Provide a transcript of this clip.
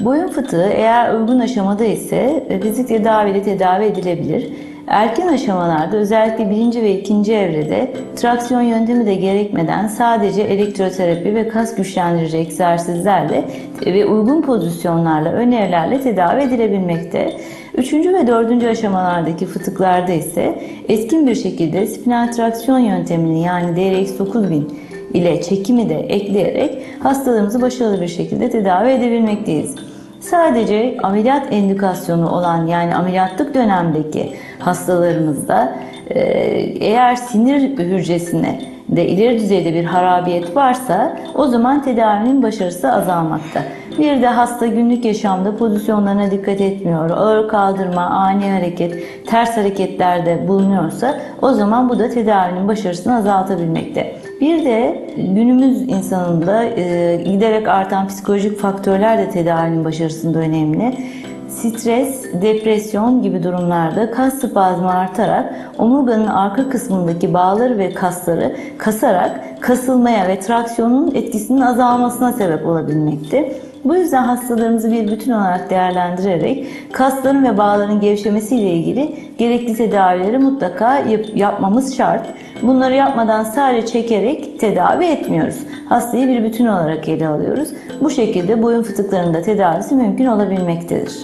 Boyun fıtığı eğer uygun aşamada ise e, fizik tedaviyle tedavi edilebilir. Erken aşamalarda özellikle birinci ve ikinci evrede traksiyon yöntemi de gerekmeden sadece elektroterapi ve kas güçlendirici egzersizlerle ve uygun pozisyonlarla, önerilerle tedavi edilebilmekte. Üçüncü ve dördüncü aşamalardaki fıtıklarda ise etkin bir şekilde spinal traksiyon yöntemini yani DRX 9000 ile çekimi de ekleyerek hastalarımızı başarılı bir şekilde tedavi edebilmekteyiz. Sadece ameliyat endikasyonu olan yani ameliyatlık dönemdeki hastalarımızda e, eğer sinir hücresine de ileri düzeyde bir harabiyet varsa o zaman tedavinin başarısı azalmakta. Bir de hasta günlük yaşamda pozisyonlarına dikkat etmiyor, ağır kaldırma, ani hareket, ters hareketlerde bulunuyorsa o zaman bu da tedavinin başarısını azaltabilmekte. Bir de günümüz insanında e, giderek artan psikolojik faktörler de tedavinin başarısında önemli. Stres, depresyon gibi durumlarda kas spazmı artarak omurganın arka kısmındaki bağları ve kasları kasarak kasılmaya ve traksiyonun etkisinin azalmasına sebep olabilmekte. Bu yüzden hastalarımızı bir bütün olarak değerlendirerek kasların ve bağların gevşemesiyle ilgili gerekli tedavileri mutlaka yap- yapmamız şart. Bunları yapmadan sadece çekerek tedavi etmiyoruz. Hastayı bir bütün olarak ele alıyoruz. Bu şekilde boyun fıtıklarında tedavisi mümkün olabilmektedir.